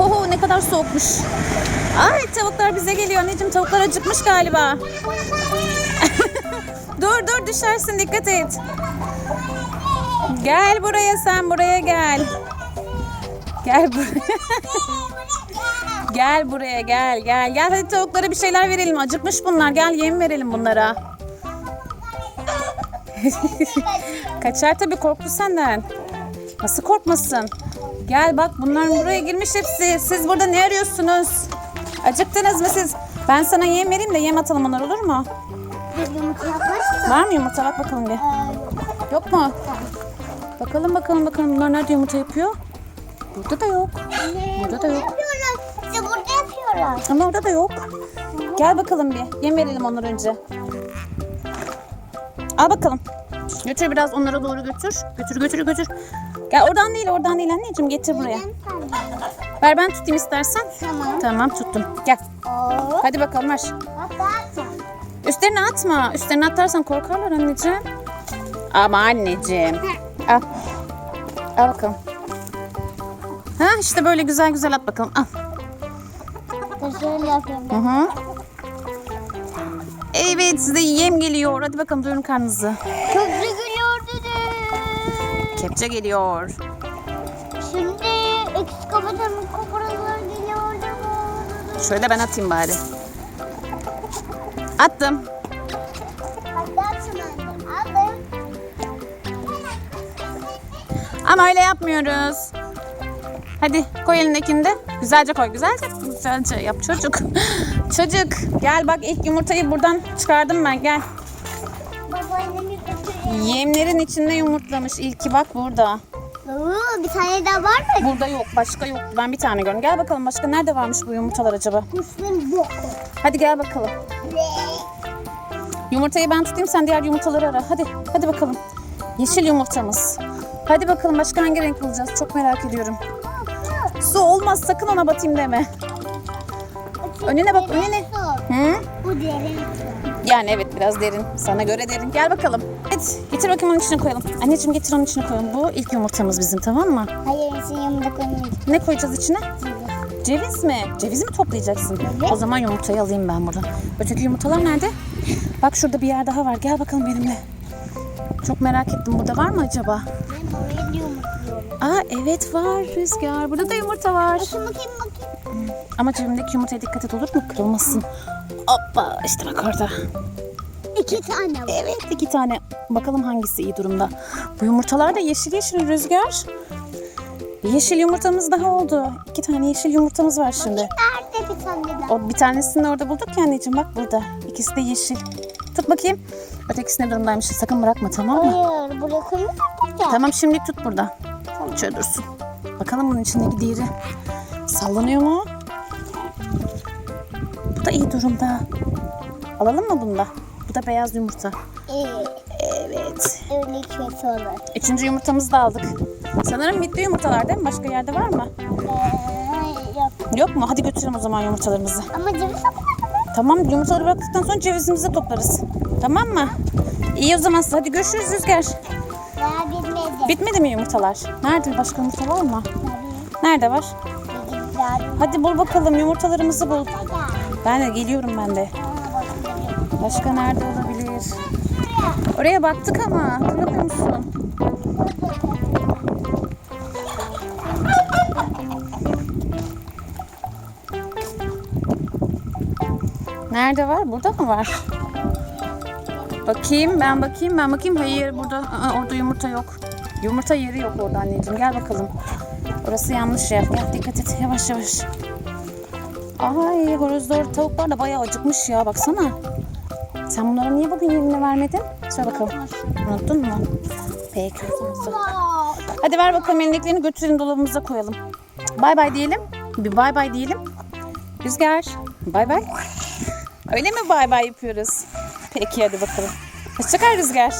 Oho ne kadar soğukmuş. Ay tavuklar bize geliyor anneciğim. Tavuklar acıkmış galiba. dur dur düşersin dikkat et. Gel buraya sen buraya gel. Gel buraya. gel buraya gel gel. Gel hadi tavuklara bir şeyler verelim. Acıkmış bunlar. Gel yem verelim bunlara. Kaçar tabii korktu senden. Nasıl korkmasın? Gel bak bunlar buraya girmiş hepsi. Siz burada ne arıyorsunuz? Acıktınız mı siz? Ben sana yem vereyim de yem atalım onlar olur mu? Var mı yumurta? Bak bakalım bir. Yok mu? Bakalım bakalım bakalım bunlar nerede yumurta yapıyor? Burada da yok. Burada da yok. İşte burada yapıyorlar. Ama orada da yok. Gel bakalım bir. Yem verelim onları önce. Al bakalım. Götür biraz onlara doğru götür. Götür götür götür. Gel oradan değil oradan değil anneciğim getir buraya. Ver ben tutayım istersen. Tamam. Tamam tuttum. Gel. Oo. Hadi bakalım ver. Üstlerine atma. Üstlerine atarsan korkarlar anneciğim. Ama anneciğim. Al. Al bakalım. Ha işte böyle güzel güzel at bakalım. Al. Şöyle yapıyorum. Hı hı. Evet size yem geliyor. Hadi bakalım doyurun karnınızı. Gülüyor dedi. Kepçe geliyor. Şimdi eksik kafatamın koparalar geliyor. Şöyle ben atayım bari. Attım. Hadi açın anne. Aldım. Ama öyle yapmıyoruz. Hadi koy elindekini de. Güzelce koy. Güzelce. Güzelce yap çocuk. çocuk. Gel bak ilk yumurtayı buradan çıkardım ben. Gel. Yemlerin içinde yumurtlamış. İlki bak burada. Oo, bir tane daha var mı? Burada yok. Başka yok. Ben bir tane gördüm. Gel bakalım başka nerede varmış bu yumurtalar acaba? Yok. Hadi gel bakalım. Yumurtayı ben tutayım sen diğer yumurtaları ara. Hadi. Hadi bakalım. Yeşil yumurtamız. Hadi bakalım başka hangi renk bulacağız? Çok merak ediyorum. Su olmaz sakın ona batayım deme. Önüne bak önüne. Hı? Bu derin. Yani evet biraz derin. Sana göre derin. Gel bakalım. Evet getir bakayım onun içine koyalım. Anneciğim getir onun içine koyalım. Bu ilk yumurtamız bizim tamam mı? Hayır, senin yanımda koymayacağım. Ne koyacağız içine? Ceviz mi? Cevizi mi toplayacaksın? Evet. O zaman yumurtayı alayım ben buradan. Öteki yumurtalar nerede? Bak şurada bir yer daha var. Gel bakalım benimle. Çok merak ettim. Burada var mı acaba? Ben oraya yumurtluyorum. Aa evet var Rüzgar. Burada da yumurta var. Bakın bakayım bakayım. Ama cebimdeki yumurtaya dikkat et olur mu? Kırılmasın. Hoppa işte bak orada. İki tane var. Evet iki tane. Bakalım hangisi iyi durumda. Bu yumurtalar da yeşil yeşil Rüzgar. Yeşil yumurtamız daha oldu. İki tane yeşil yumurtamız var şimdi. Nerede bir tane daha? O bir tanesini orada bulduk ya anneciğim bak burada. İkisi de yeşil. Tut bakayım. Ötekisi ne durumdaymış sakın bırakma tamam mı? Hayır, buraya koymayacağım. Tamam şimdi tut burada. Şöyle dursun. Bakalım bunun içindeki diğeri. Sallanıyor mu? Bu da iyi durumda. Alalım mı bunu da? Bu da beyaz yumurta. Ee, Evet. öyle kötü olur. Üçüncü yumurtamızı da aldık. Sanırım bitti yumurtalar değil mi? Başka yerde var mı? Ee, yok. Yok mu? Hadi götürelim o zaman yumurtalarımızı. Ama ceviz Tamam yumurtaları bıraktıktan sonra cevizimizi de toplarız. Tamam mı? İyi o zaman hadi görüşürüz Rüzgar. daha bitmedi. Bitmedi mi yumurtalar? Nerede? Başka yumurta var mı? Nerede var? Hadi bul bakalım yumurtalarımızı bul. Ben de geliyorum ben de. Başka nerede olabilir? Oraya baktık ama hatırlamıyor musun? Nerede var? Burada mı var? Bakayım ben bakayım ben bakayım. Hayır burada Aa, orada yumurta yok. Yumurta yeri yok orada anneciğim. Gel bakalım. Orası yanlış yer. Gel dikkat et yavaş yavaş. Ay horozlar tavuklar da bayağı acıkmış ya baksana. Sen bunlara niye bugün yemini vermedin? Söyle bakalım. Unuttun mu? Peki. Hadi ver bakalım elindekilerini götürelim dolabımıza koyalım. Bay bay diyelim. Bir bay bay diyelim. Rüzgar. Bay bay. Öyle mi bay bay yapıyoruz? Peki hadi bakalım. Hoşçakal Rüzgar.